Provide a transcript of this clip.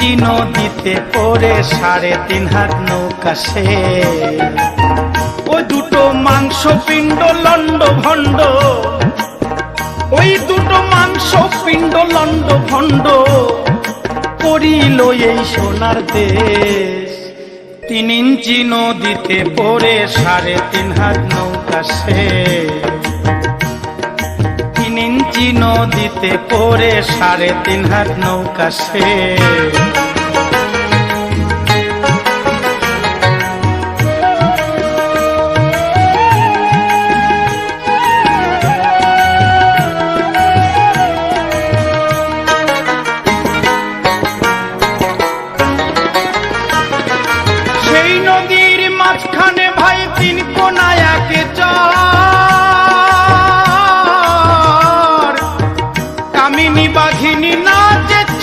ইঞ্চি নদীতে পড়ে সাড়ে তিন হাত নৌকা সে? ওই দুটো মাংস পিণ্ড লন্ড ভণ্ড। ওই দুটো মাংস পিণ্ড লন্ড ভণ্ড। করিল এই সোনার দেশ। তিন ইঞ্চি নদীতে পড়ে সাড়ে তিন হাত নৌকা সে। নদীতে পরে সাড়ে তিন হাত নৌকা সে কামিনী বাঘিনী নাচেতে